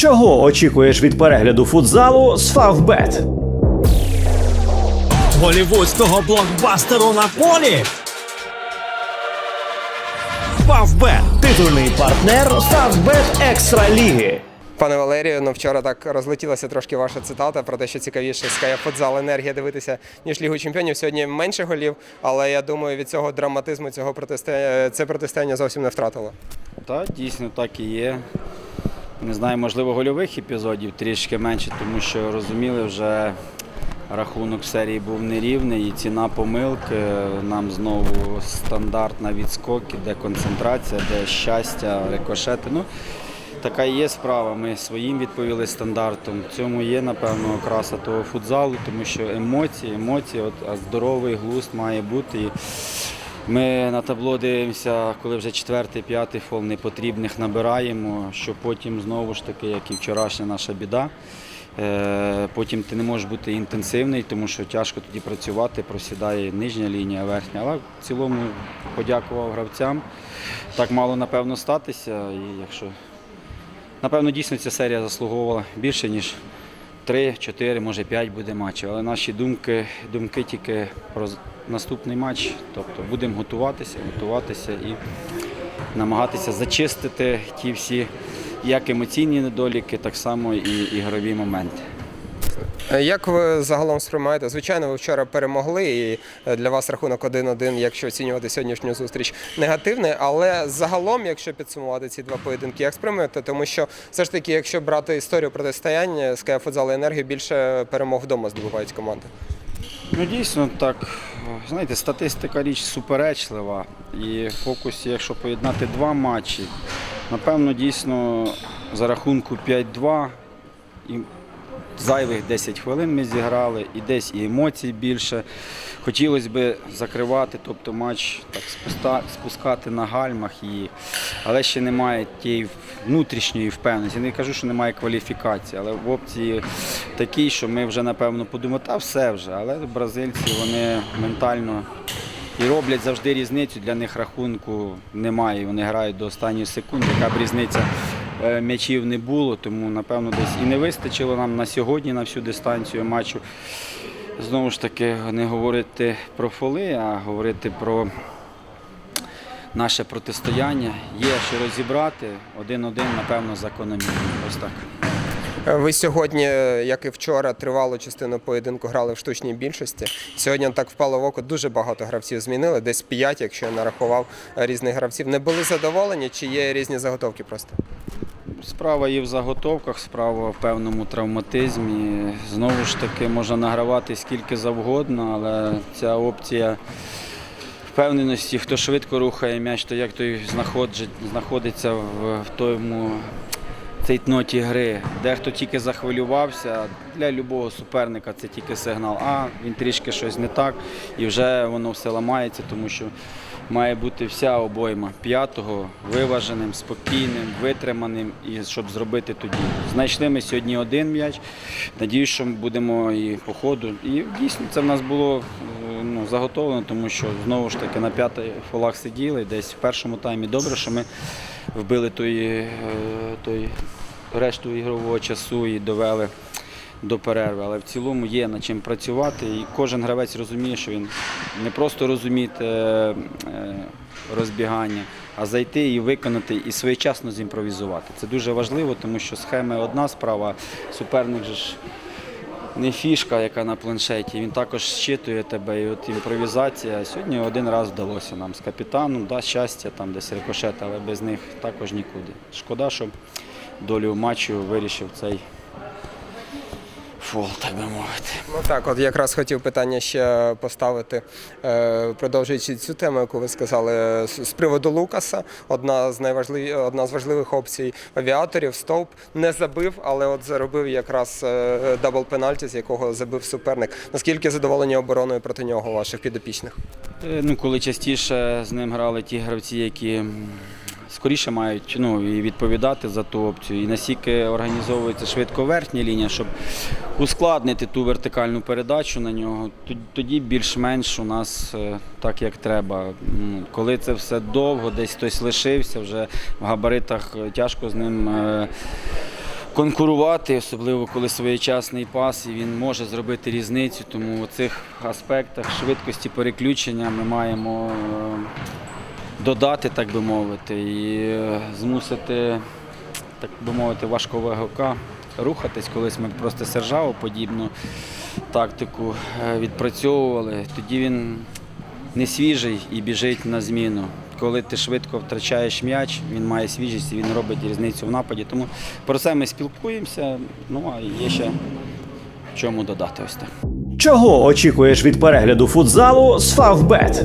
Чого очікуєш від перегляду футзалу з Фавбет? голівудського блокбастеру на полі. Фавбет Титульний партнер Фавбет Екстра Ліги. Пане Валерію, ну вчора так розлетілася трошки ваша цитата про те, що цікавіше Ская футзал енергія дивитися, ніж Лігу Чемпіонів. Сьогодні менше голів, але я думаю, від цього драматизму цього протистояння це протистояння зовсім не втратило. Так, дійсно так і є. Не знаю, можливо, гольових епізодів трішки менше, тому що розуміли, вже рахунок серії був нерівний і ціна помилки. Нам знову стандарт на відскоки, де концентрація, де щастя, рикошети. Ну, така і є справа. Ми своїм відповіли стандартом. В цьому є, напевно, окраса того футзалу, тому що емоції, емоції, от, а здоровий глузд має бути. І ми на табло дивимося, коли вже четвертий, п'ятий фол непотрібних набираємо, що потім знову ж таки, як і вчорашня наша біда. е, Потім ти не можеш бути інтенсивний, тому що тяжко тоді працювати, просідає нижня лінія, верхня. Але в цілому подякував гравцям. Так мало напевно статися. І якщо напевно дійсно ця серія заслуговувала більше, ніж 3, 4, може п'ять буде матчів. Але наші думки, думки тільки про наступний матч. Тобто будемо готуватися, готуватися і намагатися зачистити ті всі як емоційні недоліки, так само і ігрові моменти. Е, Як ви загалом сприймаєте? Звичайно, ви вчора перемогли, і е, для вас рахунок 1-1, якщо оцінювати сьогоднішню зустріч, негативний. Але загалом, якщо підсумувати ці два поєдинки, як сприймаєте? Тому що все ж таки, якщо брати історію протистояння, Ская футзал і енергію більше перемог вдома здобувають команди. Ну дійсно так. Знаєте, статистика річ суперечлива. І в фокусі, якщо поєднати два матчі, напевно, дійсно за рахунку 5-2 і зайвих 10 хвилин ми зіграли, і десь і емоцій більше. Хотілося б закривати, тобто матч так спускати на гальмах, і, але ще немає тієї внутрішньої впевненості. Не кажу, що немає кваліфікації, але в опції такій, що ми вже напевно подумали, та все вже. Але бразильці вони ментально і роблять завжди різницю. Для них рахунку немає. Вони грають до останньої секунди. Яка б різниця м'ячів не було, тому напевно десь і не вистачило нам на сьогодні на всю дистанцію матчу. Знову ж таки, не говорити про фоли, а говорити про наше протистояння. Є що розібрати. Один-один, напевно, закономірно. Ось так. Е, Ви сьогодні, е, як і вчора, тривалу частину поєдинку грали в штучній більшості. Сьогодні так впало в око, дуже багато гравців змінили, десь 5, якщо я нарахував е, різних гравців. Не були задоволені, чи є різні заготовки просто? Справа і в заготовках, справа в певному травматизмі. Знову ж таки, можна награвати скільки завгодно, але ця опція впевненості, хто швидко рухає м'яч, то як той знаходиться в, тому цейтноті гри. Дехто тільки захвилювався. Для любого суперника це тільки сигнал. А він трішки щось не так, і вже воно все ламається, тому що має бути вся обойма п'ятого виваженим, спокійним, витриманим, і щоб зробити тоді. Знайшли ми сьогодні один м'яч. Надіюсь, що ми будемо і по ходу. І дійсно це в нас було е, ну, заготовлено, тому що знову ж таки на п'ятих фолах сиділи. Десь в першому таймі добре, що ми вбили той, е, той решту ігрового часу і довели до перерви. Але в цілому є над чим працювати. І кожен гравець розуміє, що він не просто розуміти е, е, розбігання, а зайти і виконати і своєчасно зімпровізувати. Це дуже важливо, тому що схеми одна справа, суперник же ж. Не фішка, яка на планшеті, він також щитує тебе. І от імпровізація. Сьогодні один раз вдалося нам з капітаном, да, щастя, там десь рикошет, але без них також нікуди. Шкода, що долю матчу вирішив цей фол, так би мовити. Ну так, от якраз хотів питання ще поставити, е, продовжуючи цю тему, яку ви сказали, з приводу Лукаса. Одна з найважливі, одна з важливих опцій авіаторів. Стовп не забив, але от заробив якраз е, дабл пенальті, з якого забив суперник. Наскільки задоволені обороною проти нього ваших підопічних? Е, Ну, коли частіше з ним грали ті гравці, які скоріше мають ну, і відповідати за ту опцію. І наскільки організовується швидко верхня лінія, щоб ускладнити ту вертикальну передачу на нього, тоді більш-менш у нас е, так, як треба. Коли це все довго, десь хтось лишився, вже в габаритах е, тяжко з ним. е, конкурувати, особливо коли своєчасний пас, і він може зробити різницю. Тому у цих аспектах швидкості переключення ми маємо додати, так би мовити, і е, змусити, так би мовити, важкого гавка рухатись. Колись ми просто сержаву подібну тактику е, відпрацьовували. Тоді він не свіжий і біжить на зміну. Коли ти швидко втрачаєш м'яч, він має свіжість і він робить різницю в нападі. Тому про це ми спілкуємося. Ну а є ще в чому додати ось так. Чого очікуєш від перегляду футзалу з Фавбет?